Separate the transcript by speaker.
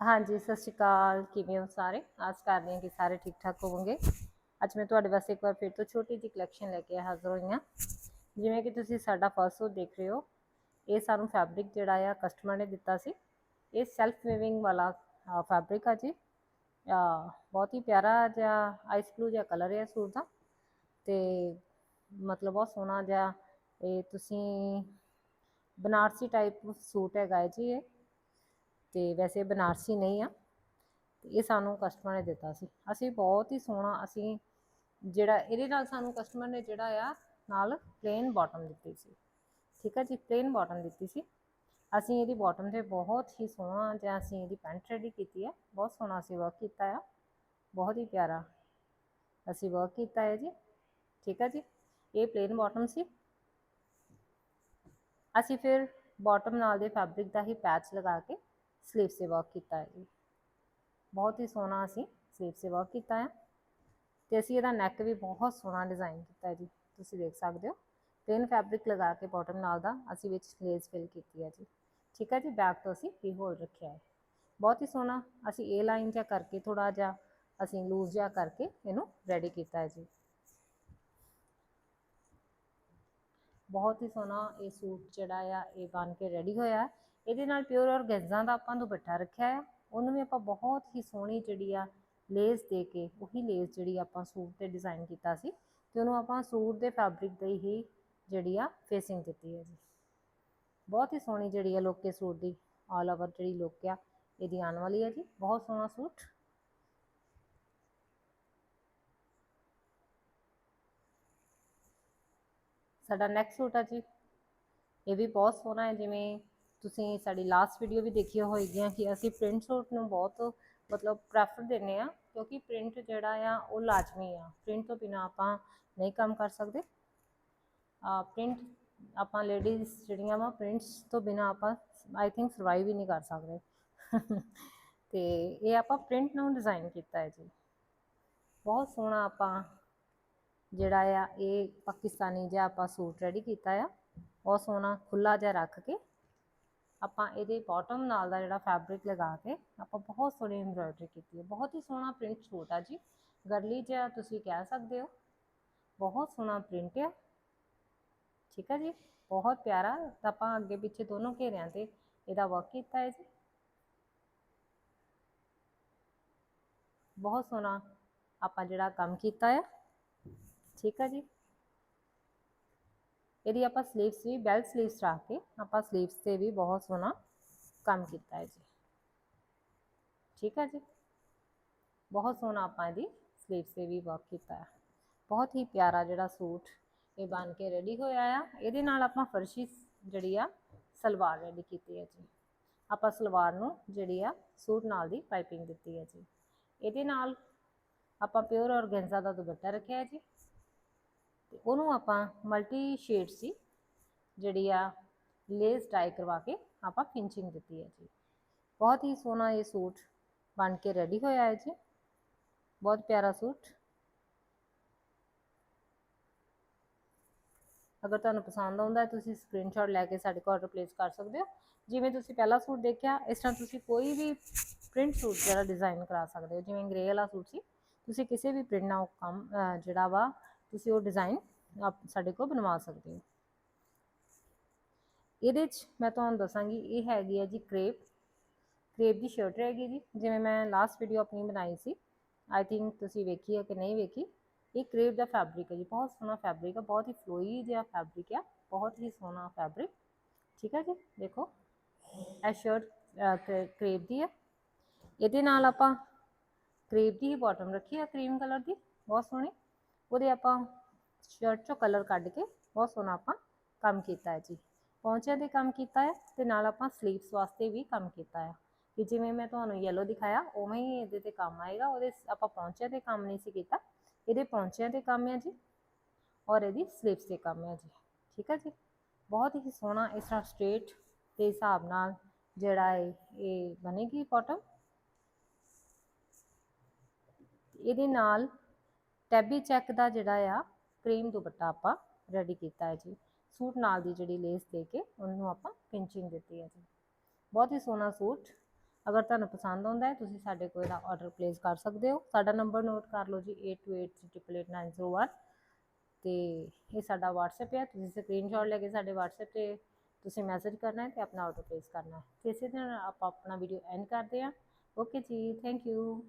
Speaker 1: ਹਾਂਜੀ, ਸਤਿ ਸ਼੍ਰੀ ਅਕਾਲ। ਕਿਵੇਂ ਹੋ ਸਾਰੇ? ਆਸ ਕਰਦੇ ਹਾਂ ਕਿ ਸਾਰੇ ਠੀਕ ਠਾਕ ਹੋਵੋਗੇ। ਅੱਜ ਮੈਂ ਤੁਹਾਡੇ ਵਾਸਤੇ ਇੱਕ ਵਾਰ ਫਿਰ ਤੋਂ ਛੋਟੀ ਜਿਹੀ ਕਲੈਕਸ਼ਨ ਲੈ ਕੇ ਹਾਜ਼ਰ ਹੋਈ ਹਾਂ। ਜਿਵੇਂ ਕਿ ਤੁਸੀਂ ਸਾਡਾ ਫਸਟ ਸੂਟ ਦੇਖ ਰਹੇ ਹੋ, ਇਹ ਸਾਨੂੰ ਫੈਬਰਿਕ ਜਿਹੜਾ ਆ ਕਸਟਮਰ ਨੇ ਦਿੱਤਾ ਸੀ। ਇਹ ਸੈਲਫ ਵੀਵਿੰਗ ਵਾਲਾ ਫੈਬਰਿਕ ਆ ਜੀ। ਬਹੁਤ ਹੀ ਪਿਆਰਾ ਜਿਹਾ ਆਈਸ ਬਲੂ ਜਿਹਾ ਕਲਰ ਹੈ ਸੂਟ ਦਾ। ਤੇ ਮਤਲਬ ਬਹੁਤ ਸੋਹਣਾ ਜਿਹਾ ਇਹ ਤੁਸੀਂ ਬਨਾਰਸੀ ਟਾਈਪ ਸੂਟ ਹੈਗਾ ਹੈ ਜੀ ਇਹ। ਤੇ ਵੈਸੇ ਬਨਾਰਸੀ ਨਹੀਂ ਆ। ਤੇ ਇਹ ਸਾਨੂੰ ਕਸਟਮਰ ਨੇ ਦਿੱਤਾ ਸੀ। ਅਸੀਂ ਬਹੁਤ ਹੀ ਸੋਹਣਾ ਅਸੀਂ ਜਿਹੜਾ ਇਹਦੇ ਨਾਲ ਸਾਨੂੰ ਕਸਟਮਰ ਨੇ ਜਿਹੜਾ ਆ ਨਾਲ ਪਲੇਨ ਬਾਟਮ ਦਿੱਤੀ ਸੀ। ਠੀਕ ਆ ਜੀ ਪਲੇਨ ਬਾਟਮ ਦਿੱਤੀ ਸੀ। ਅਸੀਂ ਇਹਦੀ ਬਾਟਮ ਤੇ ਬਹੁਤ ਹੀ ਸੋਹਣਾ ਜਿਹਾ ਅਸੀਂ ਇਹਦੀ ਪੈਂਟ ਰੈਡੀ ਕੀਤੀ ਹੈ ਬਹੁਤ ਸੋਹਣਾ ਅਸੀਂ ਵਰਕ ਕੀਤਾ ਆ। ਬਹੁਤ ਹੀ ਪਿਆਰਾ ਅਸੀਂ ਵਰਕ ਕੀਤਾ ਹੈ ਜੀ। ਠੀਕ ਆ ਜੀ, ਇਹ ਪਲੇਨ ਬਾਟਮ ਸੀ। ਅਸੀਂ ਫਿਰ ਬਾਟਮ ਨਾਲ ਦੇ ਫੈਬਰਿਕ ਦਾ ਹੀ ਪੈਚ ਲਗਾ ਕੇ ਸਲੀਵ ਸੇ ਵਰਕ ਕੀਤਾ ਹੈ ਜੀ। ਬਹੁਤ ਹੀ ਸੋਹਣਾ ਅਸੀਂ ਸਲੀਵ ਸੇ ਵਰਕ ਕੀਤਾ ਹੈ ਤੇ ਅਸੀਂ ਇਹਦਾ ਨੈਕ ਵੀ ਬਹੁਤ ਸੋਹਣਾ ਡਿਜ਼ਾਈਨ ਕੀਤਾ ਹੈ ਜੀ, ਤੁਸੀਂ ਦੇਖ ਸਕਦੇ ਹੋ। ਪਲੇਨ ਫੈਬਰਿਕ ਲਗਾ ਕੇ ਬਾਟਮ ਨਾਲ ਦਾ ਅਸੀਂ ਵਿੱਚ ਲੇਸ ਫਿਲ ਕੀਤੀ ਹੈ ਜੀ। ਠੀਕ ਹੈ ਜੀ ਬੈਕ ਤੋਂ ਅਸੀਂ ਵੀ ਹੋਲ ਰੱਖਿਆ ਹੈ। ਬਹੁਤ ਹੀ ਸੋਹਣਾ ਅਸੀਂ ਏ ਲਾਈਨ ਜਿਹਾ ਕਰਕੇ ਥੋੜਾ ਜਿਹਾ ਅਸੀਂ ਲੂਜ਼ ਜਿਹਾ ਕਰਕੇ ਇਹਨੂੰ ਰੈਡੀ ਕੀਤਾ ਹੈ ਜੀ। ਬਹੁਤ ਹੀ ਸੋਹਣਾ ਇਹ ਸੂਟ ਜਿਹੜਾ ਆ ਇਹ ਬਣ ਕੇ ਰੈਡੀ ਹੋਇਆ ਇਹਦੇ ਨਾਲ ਪਿਓਰ ਔਰਗੈਂਜ਼ਾ ਦਾ ਆਪਾਂ ਦੁਪੱਟਾ ਰੱਖਿਆ ਆ। ਉਹਨੂੰ ਵੀ ਆਪਾਂ ਬਹੁਤ ਹੀ ਸੋਹਣੀ ਜਿਹੜੀ ਆ ਲੇਸ ਦੇ ਕੇ, ਉਹੀ ਲੇਸ ਜਿਹੜੀ ਆਪਾਂ ਸੂਟ ਤੇ ਡਿਜ਼ਾਈਨ ਕੀਤਾ ਸੀ ਤੇ ਉਹਨੂੰ ਆਪਾਂ ਸੂਟ ਦੇ ਫੈਬਰਿਕ ਦੇ ਹੀ ਜਿਹੜੀ ਆ ਫੇਸਿੰਗ ਦਿੱਤੀ ਹੈ ਜੀ। ਬਹੁਤ ਹੀ ਸੋਹਣੀ ਜਿਹੜੀ ਆ ਲੋਕੇ ਸੂਟ ਦੀ ਆਲ ਓਵਰ ਜਿਹੜੀ ਲੁੱਕ ਆ, ਇਹਦੀ ਆਉਣ ਵਾਲੀ ਹੈ ਜੀ। ਬਹੁਤ ਸੋਹਣਾ ਸੂਟ। ਸਾਡਾ ਨੈਕਸਟ ਸੂਟ ਆ ਜੀ। ਇਹ ਵੀ ਬਹੁਤ ਸੋਹਣਾ ਹੈ, ਜਿਵੇਂ ਤੁਸੀਂ ਸਾਡੀ ਲਾਸਟ ਵੀਡੀਓ ਵੀ ਦੇਖੀ ਹੋਏਗੀ ਕਿ ਅਸੀਂ ਪ੍ਰਿੰਟ ਸੂਟ ਨੂੰ ਬਹੁਤ ਮਤਲਬ ਪ੍ਰੈਫਰ ਦਿੰਨੇ ਆ ਕਿਉਂਕਿ ਪ੍ਰਿੰਟ ਜਿਹੜਾ ਆ ਉਹ ਲਾਜ਼ਮੀ ਆ। ਪ੍ਰਿੰਟ ਤੋਂ ਬਿਨਾ ਆਪਾਂ ਨਹੀਂ ਕੰਮ ਕਰ ਸਕਦੇ। ਆ ਪ੍ਰਿੰਟ ਆਪਾਂ ਲੇਡੀਜ਼ ਜਿਹੜੀਆਂ ਵਾ ਪ੍ਰਿੰਟਸ ਤੋਂ ਬਿਨਾ ਆਪਾਂ ਆਈ ਥਿੰਕ ਸਰਵਾਈਵ ਹੀ ਨਹੀਂ ਕਰ ਸਕਦੇ। ਤੇ ਇਹ ਆਪਾਂ ਪ੍ਰਿੰਟ ਨੂੰ ਡਿਜ਼ਾਈਨ ਕੀਤਾ ਹੈ ਜੀ। ਬਹੁਤ ਸੋਹਣਾ ਆਪਾਂ ਜਿਹੜਾ ਆ, ਇਹ ਪਾਕਿਸਤਾਨੀ ਜਿਹਾ ਆਪਾਂ ਸੂਟ ਰੈਡੀ ਕੀਤਾ ਆ। ਬਹੁਤ ਸੋਹਣਾ ਖੁੱਲਾ ਜਿਹਾ ਰੱਖ ਕੇ ਆਪਾਂ ਇਹਦੇ ਬਾਟਮ ਨਾਲ ਦਾ ਜਿਹੜਾ ਫੈਬਰਿਕ ਲਗਾ ਕੇ ਆਪਾਂ ਬਹੁਤ ਸੋਹਣੀ ਐਮਬ੍ਰਾਇਡਰੀ ਕੀਤੀ ਹੈ। ਬਹੁਤ ਹੀ ਸੋਹਣਾ ਪ੍ਰਿੰਟ ਸੂਟ ਆ ਜੀ। ਗਰਲੀ ਜਿਹਾ ਤੁਸੀਂ ਕਹਿ ਸਕਦੇ ਹੋ। ਬਹੁਤ ਸੋਹਣਾ ਪ੍ਰਿੰਟ ਹੈ ਠੀਕ ਹੈ ਜੀ। ਬਹੁਤ ਪਿਆਰਾ। ਤਾਂ ਆਪਾਂ ਅੱਗੇ ਪਿੱਛੇ ਦੋਨੋਂ ਘੇਰਿਆਂ ਤੇ ਇਹਦਾ ਵਰਕ ਕੀਤਾ ਹੈ ਜੀ। ਬਹੁਤ ਸੋਹਣਾ ਆਪਾਂ ਜਿਹੜਾ ਕੰਮ ਕੀਤਾ ਹੈ ਠੀਕ ਹੈ ਜੀ। ਇਹਦੀ ਆਪਾਂ ਸਲੀਵਸ ਵੀ ਬੈਲ ਸਲੀਵਸ ਰੱਖ ਕੇ ਆਪਾਂ ਸਲੀਵਸ ਤੇ ਵੀ ਬਹੁਤ ਸੋਹਣਾ ਕੰਮ ਕੀਤਾ ਹੈ ਜੀ। ਠੀਕ ਹੈ ਜੀ? ਬਹੁਤ ਸੋਹਣਾ ਆਪਾਂ ਇਹਦੀ ਸਲੀਵਸ ਤੇ ਵੀ ਵਰਕ ਕੀਤਾ ਹੈ। ਬਹੁਤ ਹੀ ਪਿਆਰਾ ਜਿਹੜਾ ਸੂਟ ਇਹ ਬਣ ਕੇ ਰੈਡੀ ਹੋਇਆ ਆ। ਇਹਦੇ ਨਾਲ ਆਪਾਂ ਫਰਸ਼ੀ ਜਿਹੜੀ ਆ, ਸਲਵਾਰ ਰੈਡੀ ਕੀਤੀ ਹੈ ਜੀ। ਆਪਾਂ ਸਲਵਾਰ ਨੂੰ ਜਿਹੜੀ ਆ, ਸੂਟ ਨਾਲ ਦੀ ਪਾਈਪਿੰਗ ਦਿੱਤੀ ਹੈ ਜੀ। ਇਹਦੇ ਨਾਲ ਆਪਾਂ ਪਿਓਰ ਔਰਗੈਂਜ਼ਾ ਦਾ ਦੁਪੱਟਾ ਰੱਖਿਆ ਹੈ ਜੀ। ਤੇ ਉਹਨੂੰ ਆਪਾਂ ਮਲਟੀ ਸ਼ੇਡ ਸੀ, ਜਿਹੜੀ ਆ ਲੇਸ ਟਾਈ ਕਰਵਾ ਕੇ ਆਪਾਂ ਫਿਨਿਸ਼ਿੰਗ ਦਿੱਤੀ ਹੈ ਜੀ। ਬਹੁਤ ਹੀ ਸੋਹਣਾ ਇਹ ਸੂਟ ਬਣ ਕੇ ਰੈਡੀ ਹੋਇਆ ਹੈ ਜੀ। ਬਹੁਤ ਪਿਆਰਾ ਸੂਟ। ਅਗਰ ਤੁਹਾਨੂੰ ਪਸੰਦ ਆਉਂਦਾ ਹੈ, ਤੁਸੀਂ ਸਕਰੀਨਸ਼ਾਟ ਲੈ ਕੇ ਸਾਡੇ ਕੋਲ ਆਰਡਰ ਪਲੇਸ ਕਰ ਸਕਦੇ ਹੋ। ਜਿਵੇਂ ਤੁਸੀਂ ਪਹਿਲਾ ਸੂਟ ਦੇਖਿਆ, ਇਸ ਤਰ੍ਹਾਂ ਤੁਸੀਂ ਕੋਈ ਵੀ ਪ੍ਰਿੰਟ ਸੂਟ ਜਿਹੜਾ ਡਿਜ਼ਾਈਨ ਕਰਾ ਸਕਦੇ ਹੋ, ਜਿਵੇਂ ਗ੍ਰੇ ਵਾਲਾ ਸੂਟ ਸੀ, ਤੁਸੀਂ ਕਿਸੇ ਵੀ ਪ੍ਰਿੰਟ ਨਾਲ ਕੰਮ ਜਿਹੜਾ ਵਾ ਤੁਸੀਂ ਉਹ ਡਿਜ਼ਾਈਨ ਆਪ ਸਾਡੇ ਕੋਲ ਬਣਵਾ ਸਕਦੇ ਹੋ। ਇਹਦੇ 'ਚ ਮੈਂ ਤੁਹਾਨੂੰ ਦੱਸਾਂਗੀ, ਇਹ ਹੈਗੀ ਹੈ ਜੀ ਕ੍ਰੇਪ। ਕ੍ਰੇਪ ਦੀ ਸ਼ਰਟ ਰਹੇਗੀ ਜੀ, ਜਿਵੇਂ ਮੈਂ ਲਾਸਟ ਵੀਡੀਓ ਆਪਣੀ ਬਣਾਈ ਸੀ। ਆਈ ਥਿੰਕ ਤੁਸੀਂ ਵੇਖੀ ਹੈ ਕਿ ਨਹੀਂ ਵੇਖੀ? ਇਹ ਕ੍ਰੇਪ ਦਾ ਫੈਬਰਿਕ ਹੈ ਜੀ, ਬਹੁਤ ਸੋਹਣਾ ਫੈਬਰਿਕ ਹੈ ਬਹੁਤ ਹੀ ਫਲੋਈ ਜਿਹਾ ਫੈਬਰਿਕ ਹੈ ਬਹੁਤ ਹੀ ਸੋਹਣਾ ਫੈਬਰਿਕ ਠੀਕ ਹੈ ਜੀ, ਦੇਖੋ। ਇਹ ਸ਼ਰਟ ਕ੍ਰੇਪ ਦੀ ਹੈ ਇਹਦੇ ਨਾਲ ਆਪਾਂ ਕ੍ਰੇਪ ਦੀ ਹੀ ਬਾਟਮ ਰੱਖੀ ਹੈ ਕਰੀਮ ਕਲਰ ਦੀ, ਬਹੁਤ ਸੋਹਣੀ। ਉਹਦੇ ਆਪਾਂ ਸ਼ਰਟ ਚੋਂ ਕਲਰ ਕੱਢ ਕੇ ਬਹੁਤ ਸੋਹਣਾ ਆਪਾਂ ਕੰਮ ਕੀਤਾ ਹੈ ਜੀ। ਪੌਂਚਿਆਂ ਦੇ ਕੰਮ ਕੀਤਾ ਹੈ ਤੇ ਨਾਲ ਆਪਾਂ ਸਲੀਵਸ ਵਾਸਤੇ ਵੀ ਕੰਮ ਕੀਤਾ ਹੈ। ਕਿ ਜਿਵੇਂ ਮੈਂ ਤੁਹਾਨੂੰ ਯੈਲੋ ਦਿਖਾਇਆ, ਉਵੇਂ ਹੀ ਇਹਦੇ ਤੇ ਕੰਮ ਆਏਗਾ। ਉਹਦੇ ਆਪਾਂ ਪੌਂਚਿਆਂ ਤੇ ਕੰਮ ਨਹੀਂ ਸੀ ਕੀਤਾ। ਇਹਦੇ ਪੌਂਚਿਆਂ ਤੇ ਕੰਮ ਹੈ ਜੀ ਔਰ ਇਹਦੀ ਸਲੀਵਸ ਤੇ ਕੰਮ ਹੈ ਜੀ। ਠੀਕ ਹੈ ਜੀ? ਬਹੁਤ ਹੀ ਸੋਹਣਾ ਇਸ ਤਰ੍ਹਾਂ ਸਟ੍ਰੇਟ ਦੇ ਹਿਸਾਬ ਨਾਲ ਜਿਹੜਾ ਹੈ ਇਹ ਬਣੇਗੀ ਬਾਟਮ ਇਹਦੇ ਨਾਲ ਟੈਬੀ ਚੈੱਕ ਦਾ ਜਿਹੜਾ ਆ, ਕਰੀਮ ਦੁਪੱਟਾ ਆਪਾਂ ਰੈਡੀ ਕੀਤਾ ਹੈ ਜੀ। ਸੂਟ ਨਾਲ ਦੀ ਜਿਹੜੀ ਲੇਸ ਦੇ ਕੇ ਉਹਨੂੰ ਆਪਾਂ ਪਿੰਚਿੰਗ ਦਿੱਤੀ ਹੈ ਜੀ। ਬਹੁਤ ਹੀ ਸੋਹਣਾ ਸੂਟ। ਅਗਰ ਤੁਹਾਨੂੰ ਪਸੰਦ ਆਉਂਦਾ ਹੈ, ਤੁਸੀਂ ਸਾਡੇ ਕੋਲ ਇਹਦਾ ਆਰਡਰ ਪਲੇਸ ਕਰ ਸਕਦੇ ਹੋ। ਸਾਡਾ ਨੰਬਰ ਨੋਟ ਕਰ ਲਓ ਜੀ 8283888901 ਤੇ ਇਹ ਸਾਡਾ WhatsApp ਹੈ। ਤੁਸੀਂ ਸਕਰੀਨਸ਼ਾਟ ਲੈ ਕੇ ਸਾਡੇ WhatsApp ਤੇ ਤੁਸੀਂ ਮੈਸੇਜ ਕਰਨਾ ਹੈ ਤੇ ਆਪਣਾ ਆਰਡਰ ਪਲੇਸ ਕਰਨਾ ਹੈ। ਤੇ ਇਸੇ ਤਰ੍ਹਾਂ ਆਪਾਂ ਆਪਣਾ ਵੀਡੀਓ ਐਂਡ ਕਰਦੇ ਹਾਂ। ਓਕੇ ਜੀ ਥੈਂਕ ਯੂ